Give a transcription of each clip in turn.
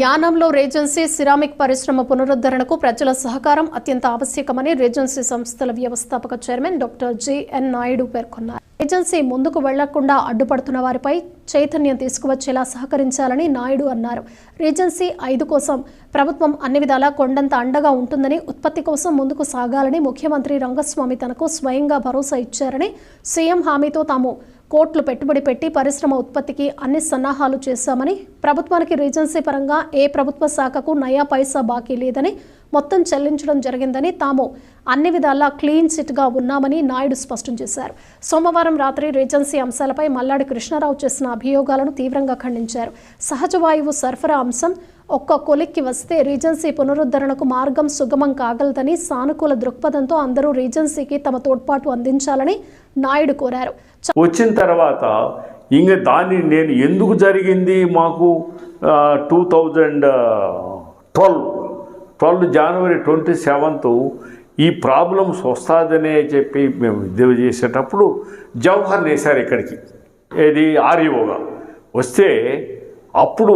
యానంలో రేజెన్సీ సిరామిక్ పరిశ్రమ పునరుద్ధరణకు ప్రజల సహకారం అత్యంత ఆవశ్యకమని రేజెన్సీ సంస్థల వ్యవస్థాపక చైర్మన్ డాక్టర్ జిఎన్ నాయుడు పేర్కొన్నారు. ఏజెన్సీ ముందుకు వెళ్ళకుండా అడ్డుపడుతున్న వారిపై చైతన్యం తీసుకువచ్చేలా సహకరించాలని నాయుడు అన్నారు. రీజెన్సీ ఐదు కోసం ప్రభుత్వం అన్ని విధాలా కొండంత అండగా ఉంటుందని ఉత్పత్తి కోసం ముందుకు సాగాలని ముఖ్యమంత్రి రంగస్వామి తనకు స్వయంగా భరోసా ఇచ్చారని సీఎం హామీతో తాము కోట్లు పెట్టుబడి పెట్టి పరిశ్రమ ఉత్పత్తికి అన్ని సన్నాహాలు చేశామని ప్రభుత్వానికి రీజెన్సీ పరంగా ఏ ప్రభుత్వ శాఖకు నయా పైసా బాకీ లేదని మొత్తం చెల్లించడం జరిగిందని తాము అన్ని విధాలా క్లీన్ చిట్గా ఉన్నామని నాయుడు స్పష్టం చేశారు. సోమవారం రాత్రి రీజెన్సీ అంశాలపై మల్లాడి కృష్ణారావు చేసిన అభియోగాలను తీవ్రంగా ఖండించారు. సహజ వాయువు సరఫరా అంశం ఒక్క కొలిక్కి వస్తే రీజెన్సీ పునరుద్ధరణకు మార్గం సుగమం కాగలదని సానుకూల దృక్పథంతో అందరూ రీజెన్సీకి తమ తోడ్పాటు అందించాలని నాయుడు కోరారు. వచ్చిన తర్వాత ఇంక దాన్ని నేను ఎందుకు జరిగింది మాకు two thousand twelve twelve January twenty seventh ఈ ప్రాబ్లమ్స్ వస్తుందనే చెప్పి మేము ఇది చేసేటప్పుడు జవహర్ వేశారు ఇక్కడికి. ఏది? ఆర్యోగా వస్తే అప్పుడు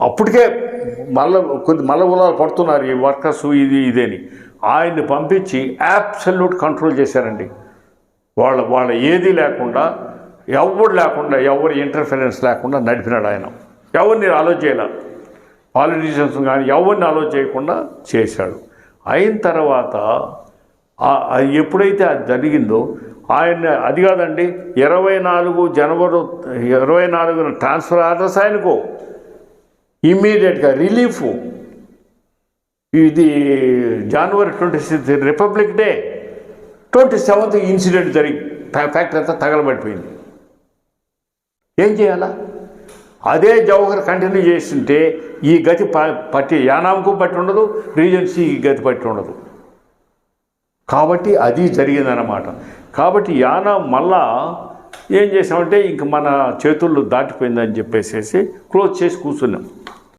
అప్పటికే మళ్ళీ కొద్ది మల్ల ఉలాలు పడుతున్నారు ఈ వర్కర్స్ ఇది ఇదేని. ఆయన్ని పంపించి యాబ్సల్యూట్ కంట్రోల్ చేశారండి. వాళ్ళ వాళ్ళ ఏది లేకుండా ఎవరు లేకుండా ఎవరి ఇంటర్ఫరెన్స్ లేకుండా నడిపినాడు ఆయన. ఎవరిని ఆలోచన చేయాల? పాలిటీషియన్స్ కానీ ఎవరిని ఆలోచన చేయకుండా చేశాడు. అయిన తర్వాత ఎప్పుడైతే అది జరిగిందో ఆయన అది కాదండి ఇరవై నాలుగు జనవరి ఇరవై నాలుగున ట్రాన్స్ఫర్ ఆర్డర్స్ ఆయనకు. ఇమ్మీడియట్గా రిలీఫ్. ఇది January twenty sixth republic day. Twenty seventh incident జరిగి ఫ్యాక్టరీ అంతా తగలబడిపోయింది ఏం చేయాలా? అదే జవహర్ కంటిన్యూ చేస్తుంటే ఈ గతి ప- పట్టి యానాంకు పట్టి ఉండదు రీజెన్సీ ఈ గతి పట్టి ఉండదు. కాబట్టి అది జరిగిందన్నమాట. కాబట్టి యానాం మళ్ళా ఏం చేసామంటే ఇంక మన చేతుల్లో దాటిపోయిందని చెప్పేసేసి క్లోజ్ చేసి కూర్చున్నాం.